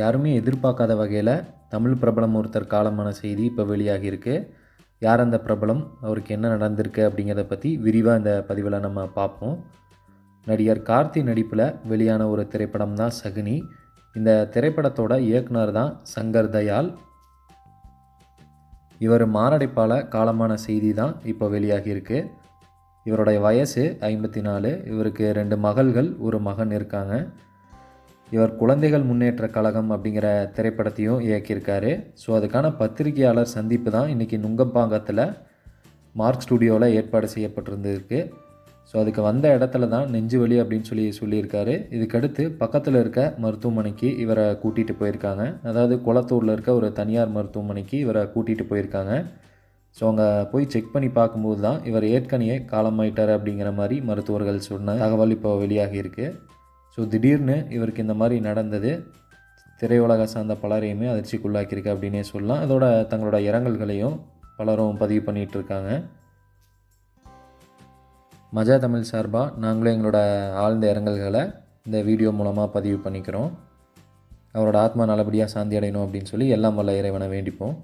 யாருமே எதிர்பார்க்காத வகையில் தமிழ் பிரபலம் ஒருத்தர் காலமான செய்தி இப்போ வெளியாகியிருக்கு யார் அந்த பிரபலம்? அவருக்கு என்ன நடந்திருக்கு அப்படிங்கிறத பற்றி விரிவாக இந்த பதிவில் நம்ம பார்ப்போம். நடிகர் கார்த்தி நடிப்பில் வெளியான ஒரு திரைப்படம் தான் சகுனி. இந்த திரைப்படத்தோட இயக்குனர் தான் சங்கர் தயால் இவர் மாரடைப்பால் காலமான செய்தி தான் இப்போ வெளியாகியிருக்கு இவருடைய வயசு ஐம்பத்தி நாலு. இவருக்கு ரெண்டு மகள்கள் ஒரு மகன் இருக்காங்க. இவர் குழந்தைகள் முன்னேற்ற கழகம் அப்படிங்கிற திரைப்படத்தையும் இயக்கியிருக்காரு. ஸோ அதுக்கான பத்திரிகையாளர் சந்திப்பு தான் இன்றைக்கி நுங்கம்பாங்கத்தில் மார்க் ஸ்டுடியோவில் ஏற்பாடு செய்யப்பட்டிருந்திருக்கு. ஸோ அதுக்கு வந்த இடத்துல தான் நெஞ்சு வலி அப்படின்னு சொல்லி சொல்லியிருக்காரு. இதுக்கடுத்து பக்கத்தில் இருக்க மருத்துவமனைக்கு இவரை கூட்டிகிட்டு போயிருக்காங்க. அதாவது குளத்தூரில் இருக்க ஒரு தனியார் மருத்துவமனைக்கு இவரை கூட்டிகிட்டு போயிருக்காங்க. ஸோ அங்கே போய் செக் பண்ணி பார்க்கும்போது தான் இவர் ஏற்கனவே காலமாயிட்டார் அப்படிங்கிற மாதிரி மருத்துவர்கள் சொன்ன தகவல் இப்போ இருக்குது ஸோ திடீர்னு இவருக்கு இந்த மாதிரி நடந்தது. திரையுலக சார்ந்த பலரையுமே அதிர்ச்சிக்குள்ளாக்கியிருக்கு அப்படின்னே சொல்லலாம். அதோட தங்களோட இரங்கல்களையும் பலரும் பதிவு பண்ணிகிட்டு இருக்காங்க மஜா தமிழ் சார்பாக நாங்களும் எங்களோட ஆழ்ந்த இரங்கல்களை இந்த வீடியோ மூலமாக பதிவு பண்ணிக்கிறோம். அவரோட ஆத்மா நல்லபடியாக சாந்தி அடையணும் அப்படின்னு சொல்லி எல்லாம் வல்ல இறைவனை வேண்டிப்போம்.